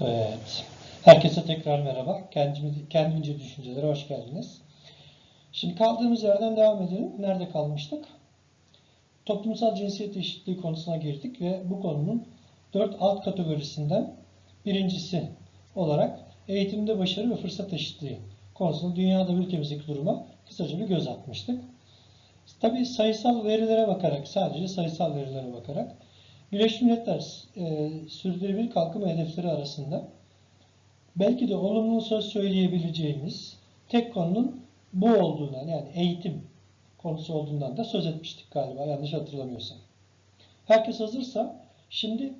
Evet. Herkese tekrar merhaba. Kendimiz, kendimce düşüncelere hoş geldiniz. Şimdi kaldığımız yerden devam edelim. Nerede kalmıştık? Toplumsal cinsiyet eşitliği konusuna girdik ve bu konunun dört alt kategorisinden birincisi olarak eğitimde başarı ve fırsat eşitliği konusunda dünyada ve ülkemizdeki duruma kısaca bir göz atmıştık. Tabii sayısal verilere bakarak, sadece sayısal verilere bakarak Birleşmiş Milletler e, sürdürülebilir kalkınma hedefleri arasında belki de olumlu söz söyleyebileceğimiz tek konunun bu olduğundan yani eğitim konusu olduğundan da söz etmiştik galiba yanlış hatırlamıyorsam. Herkes hazırsa şimdi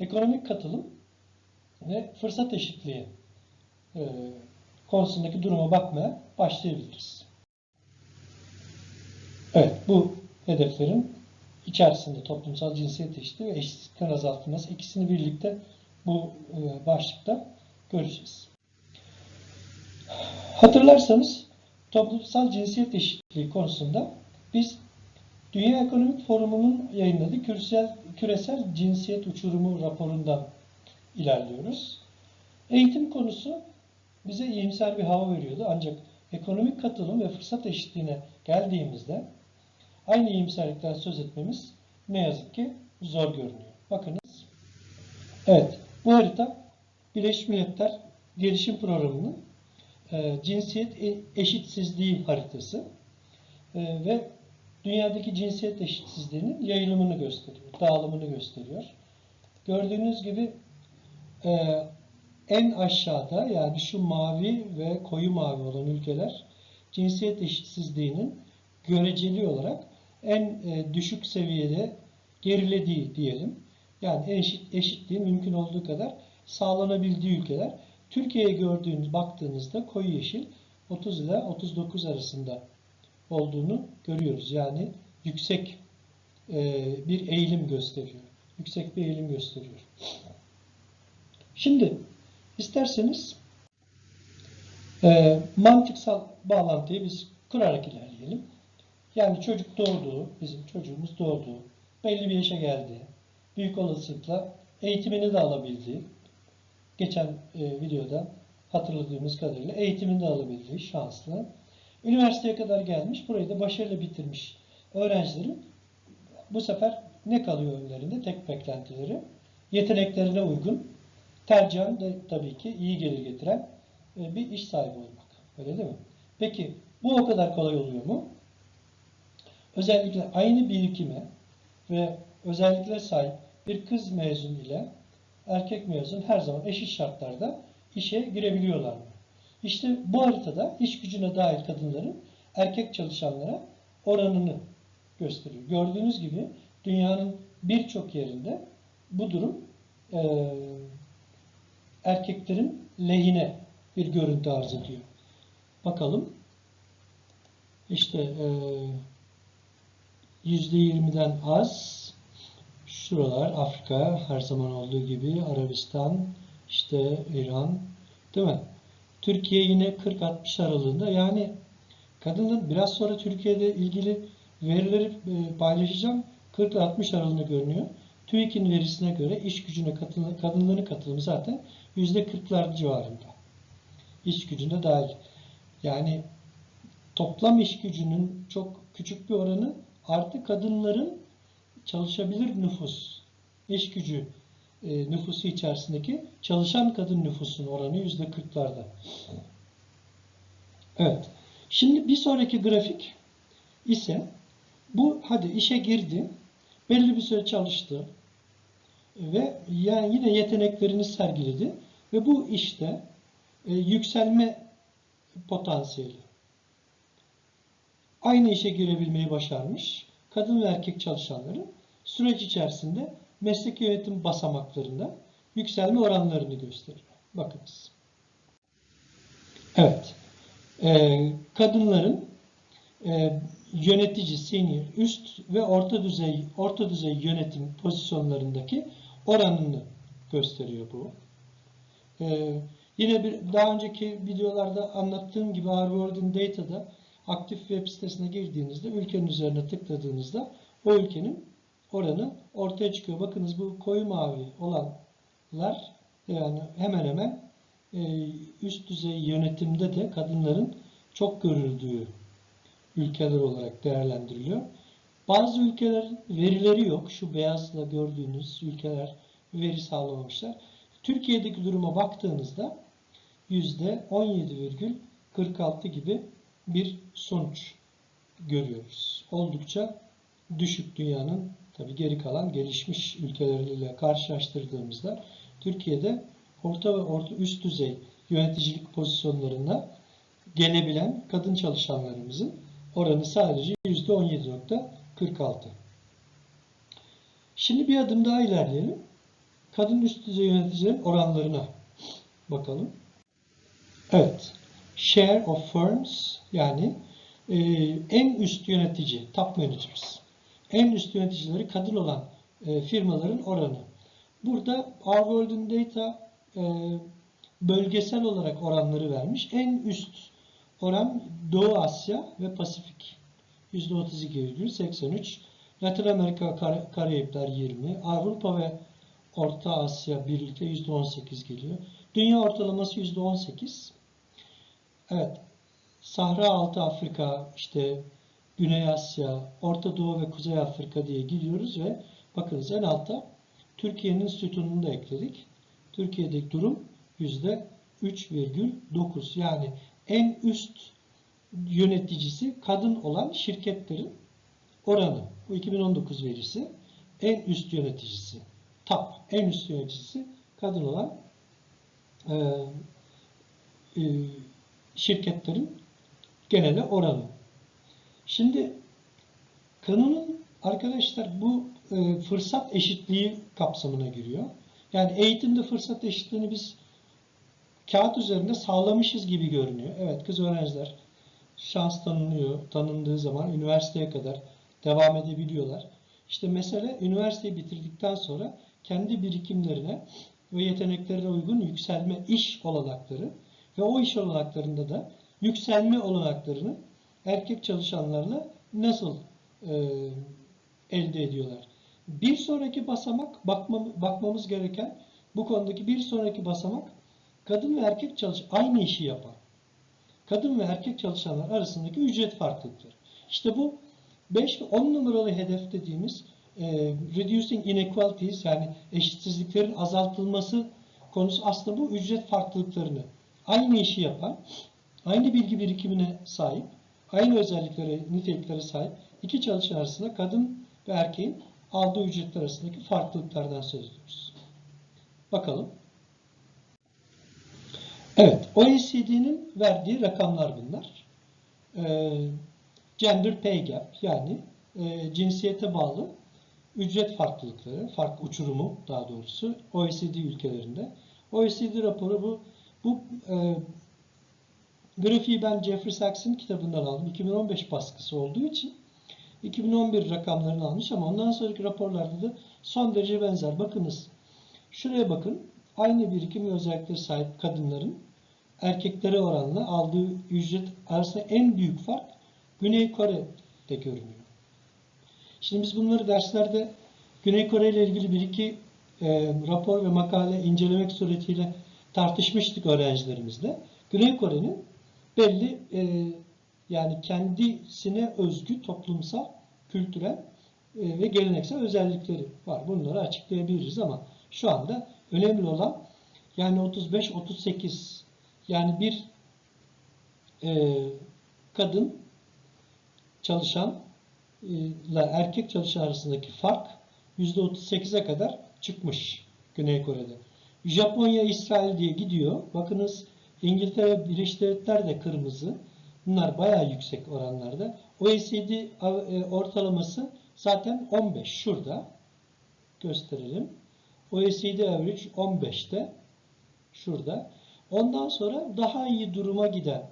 ekonomik katılım ve fırsat eşitliği e, konusundaki duruma bakmaya başlayabiliriz. Evet bu hedeflerin içerisinde toplumsal cinsiyet eşitliği ve eşitlikten azaltılması ikisini birlikte bu e, başlıkta göreceğiz. Hatırlarsanız toplumsal cinsiyet eşitliği konusunda biz Dünya Ekonomik Forumu'nun yayınladığı küresel, küresel cinsiyet uçurumu raporundan ilerliyoruz. Eğitim konusu bize iyimser bir hava veriyordu ancak ekonomik katılım ve fırsat eşitliğine geldiğimizde aynı iyimserlikten söz etmemiz ne yazık ki zor görünüyor. Bakınız. Evet, bu harita Birleşmiş Milletler Gelişim Programı'nın e, cinsiyet e- eşitsizliği haritası E, ve dünyadaki cinsiyet eşitsizliğinin yayılımını gösteriyor, dağılımını gösteriyor. Gördüğünüz gibi e, en aşağıda yani şu mavi ve koyu mavi olan ülkeler cinsiyet eşitsizliğinin göreceli olarak en e, düşük seviyede gerilediği diyelim. Yani eşit, eşitliğin mümkün olduğu kadar sağlanabildiği ülkeler. Türkiye'ye gördüğünüz, baktığınızda koyu yeşil 30 ile 39 arasında olduğunu görüyoruz. Yani yüksek e, bir eğilim gösteriyor. Yüksek bir eğilim gösteriyor. Şimdi isterseniz e, mantıksal bağlantıyı biz kurarak ilerleyelim. Yani çocuk doğdu, bizim çocuğumuz doğdu, belli bir yaşa geldi, büyük olasılıkla eğitimini de alabildi. Geçen e, videoda hatırladığımız kadarıyla eğitimini de alabildi, şanslı. Üniversiteye kadar gelmiş, burayı da başarılı bitirmiş öğrencilerin bu sefer ne kalıyor önlerinde? Tek beklentileri yeteneklerine uygun, tercihen de tabii ki iyi gelir getiren e, bir iş sahibi olmak. Öyle değil mi? Peki bu o kadar kolay oluyor mu? Özellikle aynı birikime ve özellikle sahip bir kız mezun ile erkek mezun her zaman eşit şartlarda işe girebiliyorlar mı? İşte bu haritada iş gücüne dahil kadınların erkek çalışanlara oranını gösteriyor. Gördüğünüz gibi dünyanın birçok yerinde bu durum e, erkeklerin lehine bir görüntü arz ediyor. Bakalım. İşte e, %20'den az şuralar Afrika her zaman olduğu gibi Arabistan işte İran değil mi? Türkiye yine 40-60 aralığında yani kadının biraz sonra Türkiye'de ilgili verileri e, paylaşacağım 40-60 aralığında görünüyor. TÜİK'in verisine göre iş gücüne katılım, kadınların katılımı zaten %40'lar civarında. İş gücünde dahil. Yani toplam iş gücünün çok küçük bir oranı artı kadınların çalışabilir nüfus, iş gücü e, nüfusu içerisindeki çalışan kadın nüfusun oranı yüzde kırklarda. Evet. Şimdi bir sonraki grafik ise bu hadi işe girdi, belli bir süre çalıştı ve yani yine yeteneklerini sergiledi ve bu işte e, yükselme potansiyeli. Aynı işe girebilmeyi başarmış kadın ve erkek çalışanların süreç içerisinde meslek yönetim basamaklarında yükselme oranlarını gösteriyor. Bakınız. Evet. Ee, kadınların e, yönetici, senior, üst ve orta düzey orta düzey yönetim pozisyonlarındaki oranını gösteriyor bu. Ee, yine bir daha önceki videolarda anlattığım gibi Harvard'ın Data'da aktif web sitesine girdiğinizde ülkenin üzerine tıkladığınızda o ülkenin oranı ortaya çıkıyor. Bakınız bu koyu mavi olanlar Yani hemen hemen e, üst düzey yönetimde de kadınların çok görüldüğü ülkeler olarak değerlendiriliyor. Bazı ülkelerin verileri yok. Şu beyazla gördüğünüz ülkeler veri sağlamamışlar. Türkiye'deki duruma baktığınızda %17,46 gibi bir sonuç görüyoruz. Oldukça düşük dünyanın tabi geri kalan gelişmiş ülkeleriyle karşılaştırdığımızda Türkiye'de orta ve orta üst düzey yöneticilik pozisyonlarına gelebilen kadın çalışanlarımızın oranı sadece %17.46. Şimdi bir adım daha ilerleyelim. Kadın üst düzey yöneticilerin oranlarına bakalım. Evet. Share of firms yani e, en üst yönetici, top managers. En üst yöneticileri kadın olan e, firmaların oranı. Burada Our World Data e, bölgesel olarak oranları vermiş. En üst oran Doğu Asya ve Pasifik. %32,83. Latin Amerika, Kar Karayipler 20. Avrupa ve Orta Asya birlikte %18 geliyor. Dünya ortalaması %18. Evet. Sahra Altı Afrika, işte Güney Asya, Orta Doğu ve Kuzey Afrika diye gidiyoruz ve bakınız en altta Türkiye'nin sütununu da ekledik. Türkiye'deki durum %3,9. Yani en üst yöneticisi kadın olan şirketlerin oranı. Bu 2019 verisi. En üst yöneticisi. Top. En üst yöneticisi kadın olan e, e, şirketlerin genele oranı. Şimdi kanunun arkadaşlar bu e, fırsat eşitliği kapsamına giriyor. Yani eğitimde fırsat eşitliğini biz kağıt üzerinde sağlamışız gibi görünüyor. Evet kız öğrenciler şans tanınıyor, tanındığı zaman üniversiteye kadar devam edebiliyorlar. İşte mesele üniversiteyi bitirdikten sonra kendi birikimlerine ve yeteneklerine uygun yükselme iş olanakları ve o iş olanaklarında da yükselme olanaklarını erkek çalışanlarla nasıl e, elde ediyorlar? Bir sonraki basamak bakmam, bakmamız gereken bu konudaki bir sonraki basamak kadın ve erkek çalış aynı işi yapan kadın ve erkek çalışanlar arasındaki ücret farklılıkları. İşte bu 5 ve 10 numaralı hedef dediğimiz e, reducing inequalities yani eşitsizliklerin azaltılması konusu aslında bu ücret farklılıklarını aynı işi yapan, aynı bilgi birikimine sahip, aynı özelliklere, niteliklere sahip iki çalışan arasında kadın ve erkeğin aldığı ücretler arasındaki farklılıklardan söz ediyoruz. Bakalım. Evet, OECD'nin verdiği rakamlar bunlar. Ee, gender pay gap yani e, cinsiyete bağlı ücret farklılıkları, fark uçurumu daha doğrusu OECD ülkelerinde. OECD raporu bu bu e, grafiği ben Jeffrey Sachs'ın kitabından aldım. 2015 baskısı olduğu için 2011 rakamlarını almış ama ondan sonraki raporlarda da son derece benzer. Bakınız şuraya bakın. Aynı birikim ve özellikleri sahip kadınların erkeklere oranla aldığı ücret arasında en büyük fark Güney Kore'de görünüyor. Şimdi biz bunları derslerde Güney Kore ile ilgili bir iki e, rapor ve makale incelemek suretiyle tartışmıştık öğrencilerimizle. Güney Kore'nin belli e, yani kendisine özgü toplumsal, kültürel e, ve geleneksel özellikleri var. Bunları açıklayabiliriz ama şu anda önemli olan yani 35-38 yani bir e, kadın çalışan ile erkek çalışan arasındaki fark %38'e kadar çıkmış Güney Kore'de. Japonya, İsrail diye gidiyor. Bakınız İngiltere, Birleşik Devletler de kırmızı. Bunlar bayağı yüksek oranlarda. OECD e, ortalaması zaten 15 şurada. Gösterelim. OECD average 15'te şurada. Ondan sonra daha iyi duruma giden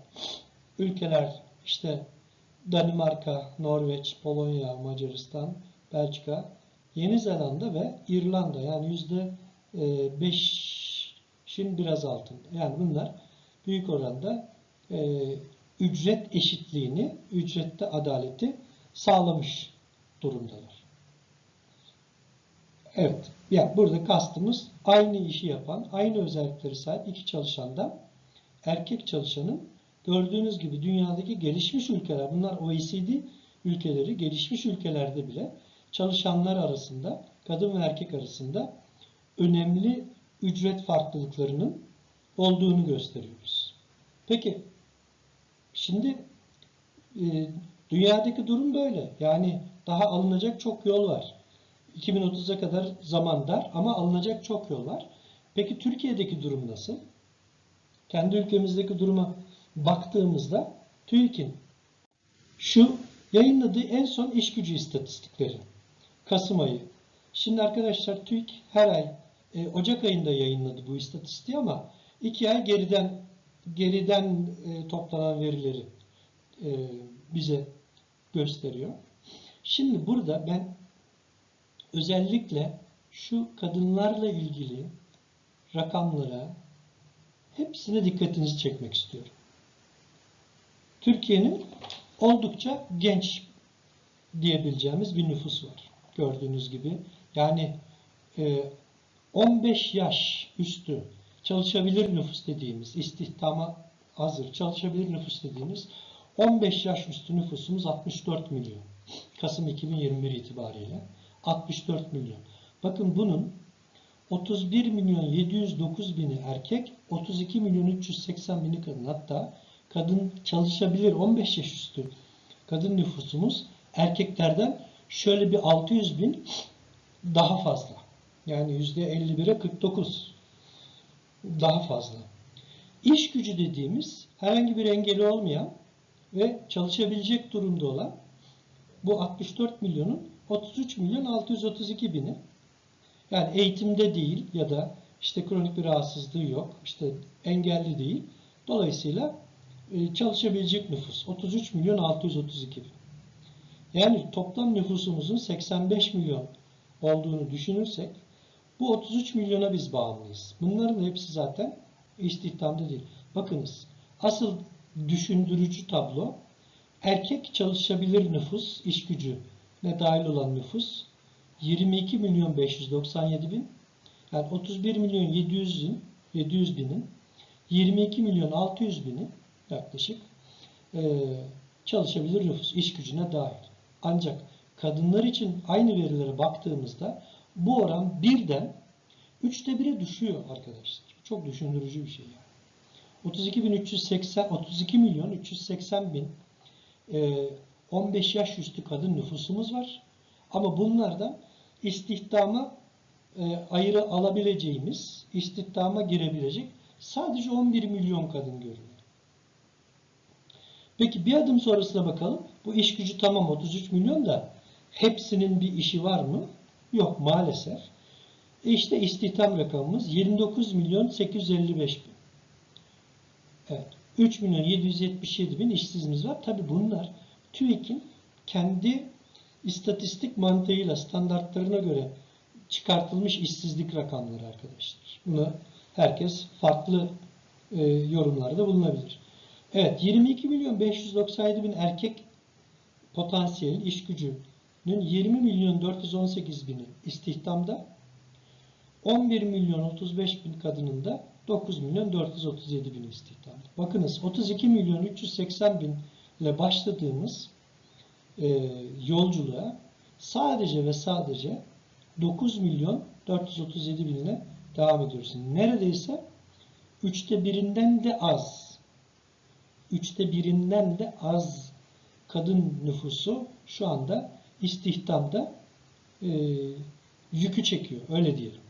ülkeler işte Danimarka, Norveç, Polonya, Macaristan, Belçika, Yeni Zelanda ve İrlanda yani yüzde e, beşin biraz altında. Yani bunlar büyük oranda e, ücret eşitliğini, ücrette adaleti sağlamış durumdalar. Evet. Ya burada kastımız aynı işi yapan, aynı özellikleri sahip iki çalışandan erkek çalışanın gördüğünüz gibi dünyadaki gelişmiş ülkeler, bunlar OECD ülkeleri, gelişmiş ülkelerde bile çalışanlar arasında, kadın ve erkek arasında önemli ücret farklılıklarının olduğunu gösteriyoruz. Peki, şimdi e, dünyadaki durum böyle. Yani daha alınacak çok yol var. 2030'a kadar zaman dar ama alınacak çok yol var. Peki Türkiye'deki durum nasıl? Kendi ülkemizdeki duruma baktığımızda TÜİK'in şu yayınladığı en son iş gücü istatistikleri. Kasım ayı. Şimdi arkadaşlar TÜİK her ay e, Ocak ayında yayınladı bu istatistiği ama iki ay geriden geriden e, toplanan verileri e, bize gösteriyor. Şimdi burada ben özellikle şu kadınlarla ilgili rakamlara hepsine dikkatinizi çekmek istiyorum. Türkiye'nin oldukça genç diyebileceğimiz bir nüfus var. Gördüğünüz gibi. Yani e, 15 yaş üstü çalışabilir nüfus dediğimiz, istihdama hazır çalışabilir nüfus dediğimiz 15 yaş üstü nüfusumuz 64 milyon. Kasım 2021 itibariyle 64 milyon. Bakın bunun 31 milyon 709 bini erkek, 32 milyon 380 bini kadın. Hatta kadın çalışabilir 15 yaş üstü kadın nüfusumuz erkeklerden şöyle bir 600 bin daha fazla. Yani %51'e 49 daha fazla. İş gücü dediğimiz herhangi bir engeli olmayan ve çalışabilecek durumda olan bu 64 milyonun 33 milyon 632 bini yani eğitimde değil ya da işte kronik bir rahatsızlığı yok, işte engelli değil. Dolayısıyla e, çalışabilecek nüfus 33 milyon 632 bin. Yani toplam nüfusumuzun 85 milyon olduğunu düşünürsek bu 33 milyona biz bağımlıyız. Bunların hepsi zaten istihdamda değil. Bakınız asıl düşündürücü tablo erkek çalışabilir nüfus, iş gücü ne dahil olan nüfus 22 milyon 597 bin yani 31 milyon 700 bin 700 binin 22 milyon 600 bini yaklaşık e, çalışabilir nüfus iş gücüne dahil. Ancak kadınlar için aynı verilere baktığımızda bu oran birden üçte 1'e düşüyor arkadaşlar. Çok düşündürücü bir şey yani. 32 bin 380 32 milyon 380 bin e, 15 yaş üstü kadın nüfusumuz var. Ama bunlardan istihdama e, ayrı alabileceğimiz, istihdama girebilecek sadece 11 milyon kadın görünüyor. Peki bir adım sonrasına bakalım. Bu iş gücü tamam 33 milyon da hepsinin bir işi var mı? Yok maalesef. İşte istihdam rakamımız 29 milyon 855 bin. Evet. 3 milyon 777 bin işsizimiz var. Tabi bunlar TÜİK'in kendi istatistik mantığıyla standartlarına göre çıkartılmış işsizlik rakamları arkadaşlar. Bunu herkes farklı e, yorumlarda bulunabilir. Evet 22 milyon 597 bin erkek potansiyelin iş gücünün 20 milyon 418 bini istihdamda 11 milyon 35 bin kadının da 9 milyon 437 bin istihdamda. Bakınız 32 milyon 380 bin ile başladığımız e, yolculuğa sadece ve sadece 9 milyon 437 bin ile devam ediyoruz. Neredeyse üçte birinden de az üçte birinden de az kadın nüfusu şu anda istihdamda e, yükü çekiyor. Öyle diyelim.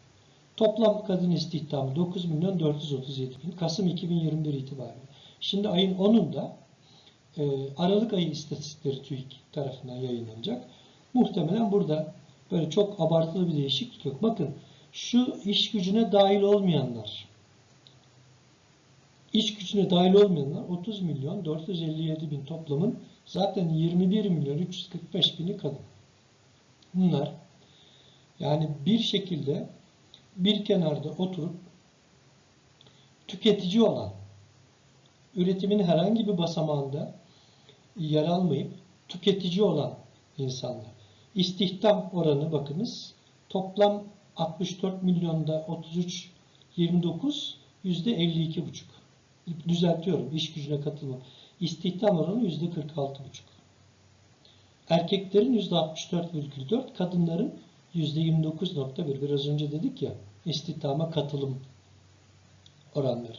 Toplam kadın istihdamı 9 milyon 437 bin. Kasım 2021 itibariyle. Şimdi ayın 10'unda e, Aralık ayı istatistikleri TÜİK tarafından yayınlanacak. Muhtemelen burada böyle çok abartılı bir değişiklik yok. Bakın şu iş gücüne dahil olmayanlar iş gücüne dahil olmayanlar 30 milyon 457 bin toplamın zaten 21 milyon 345 bini kadın. Bunlar yani bir şekilde bir kenarda oturup tüketici olan üretimin herhangi bir basamağında yer almayıp tüketici olan insanlar. İstihdam oranı bakınız toplam 64 milyonda 33 29 yüzde 52 buçuk. Düzeltiyorum iş gücüne katılma. İstihdam oranı yüzde 46 buçuk. Erkeklerin yüzde 64,4, kadınların yüzde 29,1. Biraz önce dedik ya istihdama katılım oranları.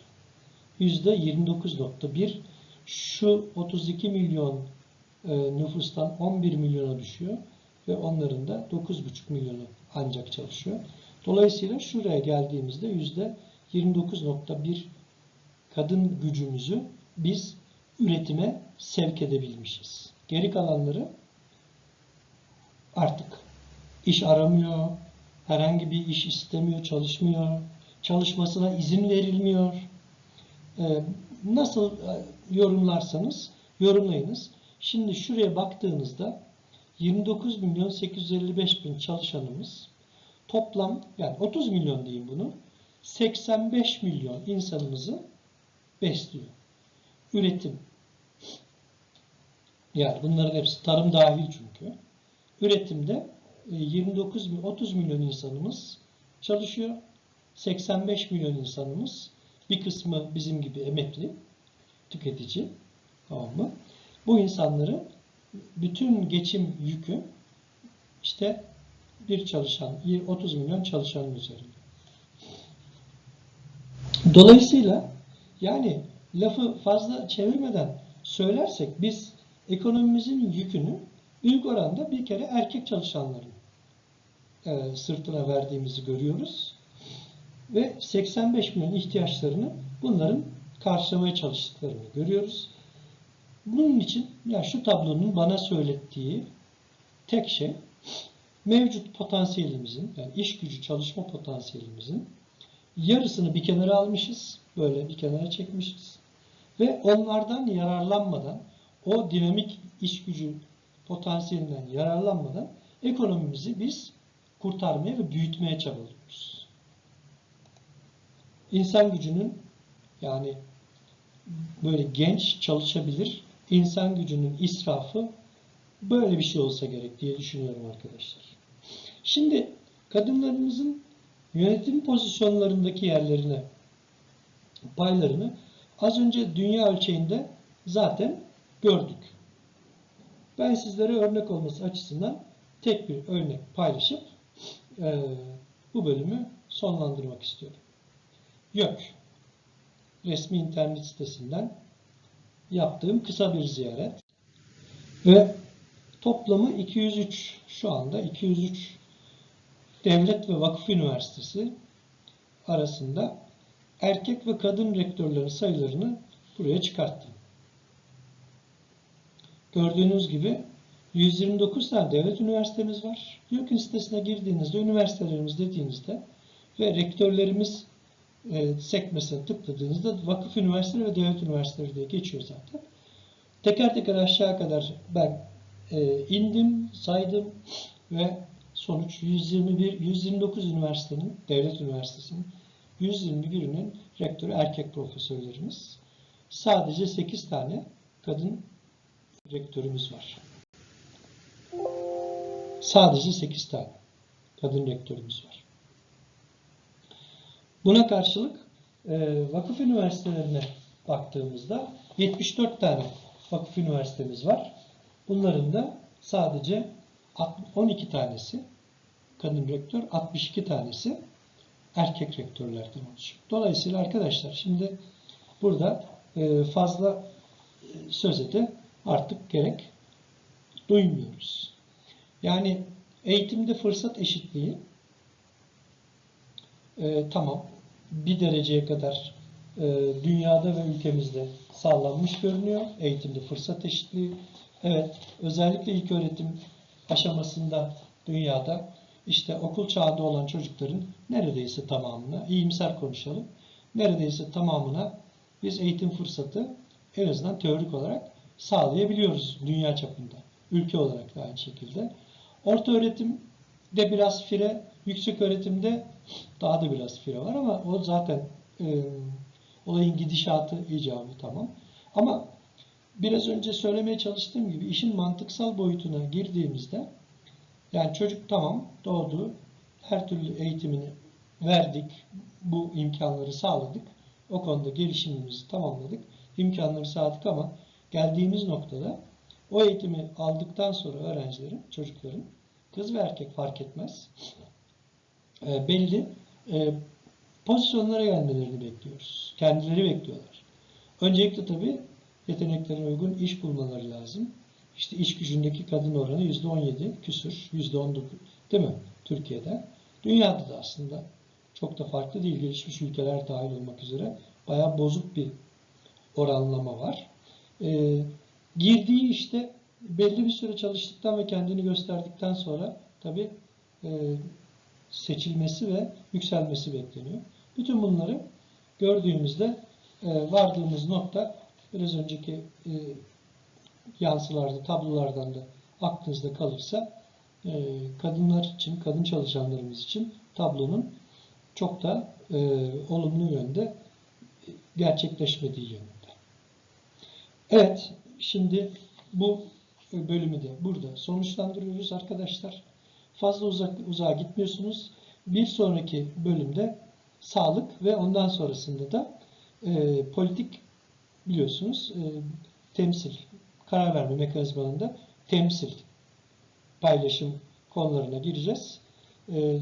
Yüzde 29,1. Şu 32 milyon e, nüfustan 11 milyona düşüyor ve onların da 9,5 milyonu ancak çalışıyor. Dolayısıyla şuraya geldiğimizde yüzde 29.1 kadın gücümüzü biz üretime sevk edebilmişiz. Geri kalanları artık iş aramıyor, herhangi bir iş istemiyor, çalışmıyor, çalışmasına izin verilmiyor. Ee, nasıl e, yorumlarsanız yorumlayınız. Şimdi şuraya baktığınızda 29 milyon 855 bin çalışanımız toplam yani 30 milyon diyeyim bunu 85 milyon insanımızı besliyor. Üretim. Yani bunların hepsi tarım dahil çünkü. Üretimde e, 29 mi- 30 milyon insanımız çalışıyor. 85 milyon insanımız bir kısmı bizim gibi emekli, tüketici. Tamam mı? Bu insanları bütün geçim yükü işte bir çalışan, 30 milyon çalışanın üzerinde. Dolayısıyla yani lafı fazla çevirmeden söylersek biz ekonomimizin yükünü büyük oranda bir kere erkek çalışanların e, sırtına verdiğimizi görüyoruz. Ve 85 milyon ihtiyaçlarını bunların karşılamaya çalıştıklarını görüyoruz. Bunun için ya şu tablonun bana söylettiği tek şey mevcut potansiyelimizin yani iş gücü çalışma potansiyelimizin yarısını bir kenara almışız. Böyle bir kenara çekmişiz. Ve onlardan yararlanmadan o dinamik iş gücü potansiyelinden yararlanmadan ekonomimizi biz kurtarmaya ve büyütmeye çabalıyoruz. İnsan gücünün yani böyle genç çalışabilir insan gücünün israfı böyle bir şey olsa gerek diye düşünüyorum arkadaşlar. Şimdi kadınlarımızın yönetim pozisyonlarındaki yerlerine, paylarını az önce dünya ölçeğinde zaten gördük. Ben sizlere örnek olması açısından tek bir örnek paylaşıp e, bu bölümü sonlandırmak istiyorum. YÖK resmi internet sitesinden yaptığım kısa bir ziyaret ve toplamı 203 şu anda 203 devlet ve vakıf üniversitesi arasında erkek ve kadın rektörlerin sayılarını buraya çıkarttım. Gördüğünüz gibi 129 tane devlet üniversitemiz var. YÖK'ün sitesine girdiğinizde üniversitelerimiz dediğinizde ve rektörlerimiz e, sekmesine tıkladığınızda vakıf üniversiteleri ve devlet üniversiteleri diye geçiyor zaten. Teker teker aşağı kadar ben e, indim, saydım ve sonuç 121, 129 üniversitenin, devlet üniversitesinin 121'inin rektörü erkek profesörlerimiz. Sadece 8 tane kadın rektörümüz var. Sadece 8 tane kadın rektörümüz var. Buna karşılık e, vakıf üniversitelerine baktığımızda 74 tane vakıf üniversitemiz var. Bunların da sadece 12 tanesi kadın rektör, 62 tanesi erkek rektörlerden oluşuyor. Dolayısıyla arkadaşlar şimdi burada e, fazla e, söze de artık gerek duymuyoruz. Yani eğitimde fırsat eşitliği e, tamam bir dereceye kadar e, dünyada ve ülkemizde sağlanmış görünüyor. Eğitimde fırsat eşitliği. Evet, özellikle ilk öğretim aşamasında dünyada işte okul çağında olan çocukların neredeyse tamamına, iyimser konuşalım, neredeyse tamamına biz eğitim fırsatı en azından teorik olarak sağlayabiliyoruz dünya çapında. Ülke olarak da aynı şekilde. Orta öğretimde biraz fire, yüksek öğretimde daha da biraz fire var ama o zaten e, olayın gidişatı icabı tamam. Ama biraz önce söylemeye çalıştığım gibi işin mantıksal boyutuna girdiğimizde yani çocuk tamam doğdu her türlü eğitimini verdik. Bu imkanları sağladık. O konuda gelişimimizi tamamladık. İmkanları sağladık ama geldiğimiz noktada o eğitimi aldıktan sonra öğrencilerin, çocukların, kız ve erkek fark etmez, e, belli e, pozisyonlara gelmelerini bekliyoruz. Kendileri bekliyorlar. Öncelikle tabii yeteneklerine uygun iş bulmaları lazım. İşte iş gücündeki kadın oranı %17 küsür, %19 değil mi Türkiye'de? Dünyada da aslında çok da farklı değil. Gelişmiş ülkeler dahil olmak üzere bayağı bozuk bir oranlama var. Ee, girdiği işte belli bir süre çalıştıktan ve kendini gösterdikten sonra tabii e, seçilmesi ve yükselmesi bekleniyor. Bütün bunları gördüğümüzde e, vardığımız nokta biraz önceki e, yansılarda, tablolardan da aklınızda kalırsa e, kadınlar için, kadın çalışanlarımız için tablonun çok da e, olumlu yönde gerçekleşmediği yönünde. Evet, şimdi bu bölümü de burada sonuçlandırıyoruz arkadaşlar. Fazla uzak uzağa gitmiyorsunuz. Bir sonraki bölümde sağlık ve ondan sonrasında da e, politik biliyorsunuz e, temsil, karar verme mekanizmalarında temsil, paylaşım konularına gireceğiz. E,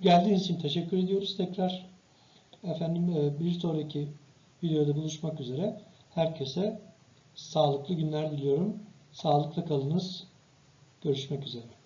geldiğiniz için teşekkür ediyoruz tekrar. Efendim e, bir sonraki videoda buluşmak üzere. Herkese sağlıklı günler diliyorum. Sağlıklı kalınız. Görüşmek üzere.